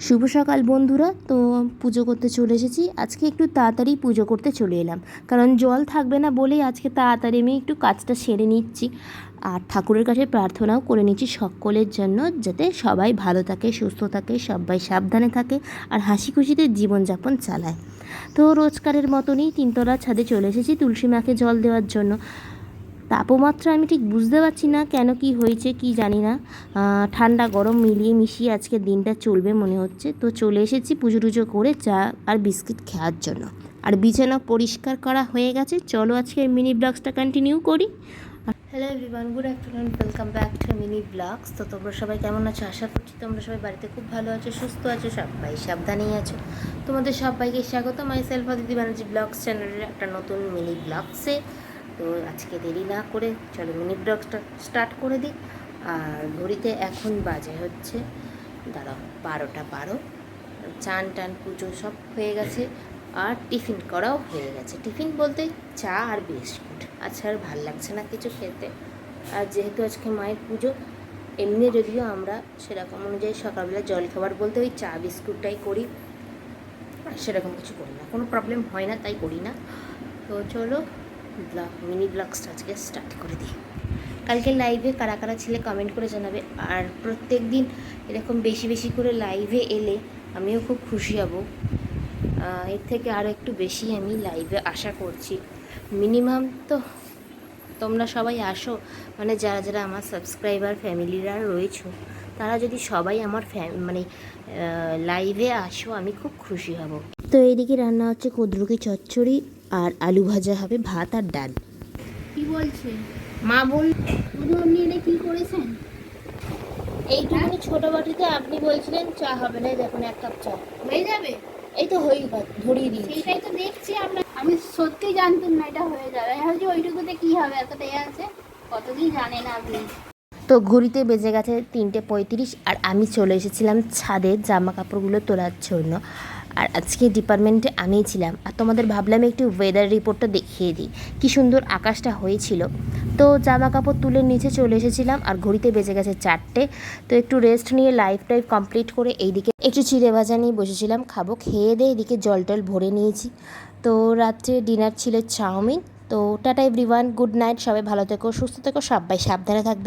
শুভ সকাল বন্ধুরা। তো পুজো করতে চলে এসেছি। আজকে একটু তাড়াতাড়ি পুজো করতে চলে এলাম। কারণ জল থাকবে না বলেই আজকে তাড়াতাড়ি আমি একটু কাজটা সেরে নিচ্ছি। আর ঠাকুরের কাছে প্রার্থনাও করে নিচ্ছি সকলের জন্য, যাতে সবাই ভালো থাকে, সুস্থ থাকে, সবাই সাবধানে থাকে আর হাসি খুশিতে জীবনযাপন চালায়। তো রোজকারের মতনই তিনতলা ছাদে চলে এসেছি তুলসী মাকে জল দেওয়ার জন্য। তাপমাত্রা আমি ঠিক বুঝতে পারছি না কেন কি হয়েছে কি জানি না। ঠান্ডা গরম মিলিয়ে মিশিয়ে আজকে দিনটা চলবে মনে হচ্ছে। তো চলে এসেছি পুজো টুজো করে চা আর বিস্কিট খাওয়ার জন্য। আর বিছানা পরিষ্কার করা হয়ে গেছে। চলো আজকে মিনি ব্লগসটা কন্টিনিউ করি। Hello everyone good afternoon welcome back to mini vlogs তো তোমরা সবাই কেমন আছো? আশা করছি তোমরা সবাই বাড়িতে খুব ভালো আছো, সুস্থ আছো, সবাই সাবধানেই আছো। তোমাদের সবাইকে স্বাগত মাই সেলফ দিদি ব্যানার্জি ব্লগস চ্যানেলের একটা নতুন মিনি ব্লগসে তো আজকে দেরি না করে চলো মিনি ব্লগসটা স্টার্ট করে দিই। আর ঘড়িতে এখন বাজে হচ্ছে, দাঁড়াও, বারোটা বারো। চান টান, পুজো সব হয়ে গেছে। আর টিফিন করাও হয়ে গেছে। টিফিন বলতে চা আর বিস্কুট। আচ্ছা আর ভালো লাগছে না কিছু খেতে? আর যেহেতু আজকে মায়ের পুজো, এমনি যদিও আমরা সেরকম অনুযায়ী সকালবেলা জল খাবার বলতে ওই চা, বিস্কুটটাই করি। সেরকম কিছু করি না। কোনো প্রবলেম হয় না, তাই করি না। তো চলো ব্লগ মিনি ব্লগসটা আজকে স্টার্ট করে দিই। কালকে লাইভে কারা কারা ছেলে কমেন্ট করে জানাবে। আর প্রত্যেক দিন এরকম বেশি বেশি করে লাইভে এলে আমিও খুব খুশি হব। এর থেকে আরও একটু বেশি আমি লাইভে আশা করছি। মিনিমাম তো তোমরা সবাই আসো। মানে যারা যারা আমার সাবস্ক্রাইবার ফ্যামিলিরা রয়েছো, তারা যদি সবাই আমার মানে লাইভে আসো, আমি খুব খুশি হব। তো এইদিকে রান্না হচ্ছে কুদ্রুকি চচ্চড়ি। আর আলু ভাজা হবে ভাত আর ডাল। কি বলছে? মা বল আপনি এটা কি করেছেন? এইটুকুনি ছোট বাটিতে আপনি বলছিলেন চা হবে না এই দেখুন এক কাপ চা। হয়ে যাবে? এই তো হয়ে গেল ধরিয়ে দিয়েছি। সেইটাই তো দেখছি আমরা। আমি সত্যি জানতাম না এটা হয়ে যাবে। আমি ভাবছি ওইটুকুতে কি হবে এতটাই আছে? কতদিন জানেন আপনি তো ঘড়িতে বেজে গেছে তিনটে পঁয়ত্রিশ আর আমি চলে এসেছিলাম ছাদে জামা কাপড়গুলো তোলার জন্য। আর আজকে ডিপার্টমেন্টে আমিই ছিলাম। আর তোমাদের ভাবলাম একটু ওয়েদার রিপোর্টটা দেখিয়ে দিই। কী সুন্দর আকাশটা হয়েছিল। তো জামা কাপড় তুলে নিচে চলে এসেছিলাম আর ঘড়িতে বেজে গেছে চারটে। তো একটু রেস্ট নিয়ে লাইফ টাইফ কমপ্লিট করে এইদিকে একটু চিড়ে ভাজা নিয়ে বসেছিলাম, খাব। খেয়ে দিয়ে এদিকে জল টল ভরে নিয়েছি। তো রাত্রে ডিনার ছিল চাউমিন। তো টাটা এভরিওয়ান গুড নাইট সবাই ভালো থেকো, সুস্থ থেকো, সবাই সাবধানে থাকবে।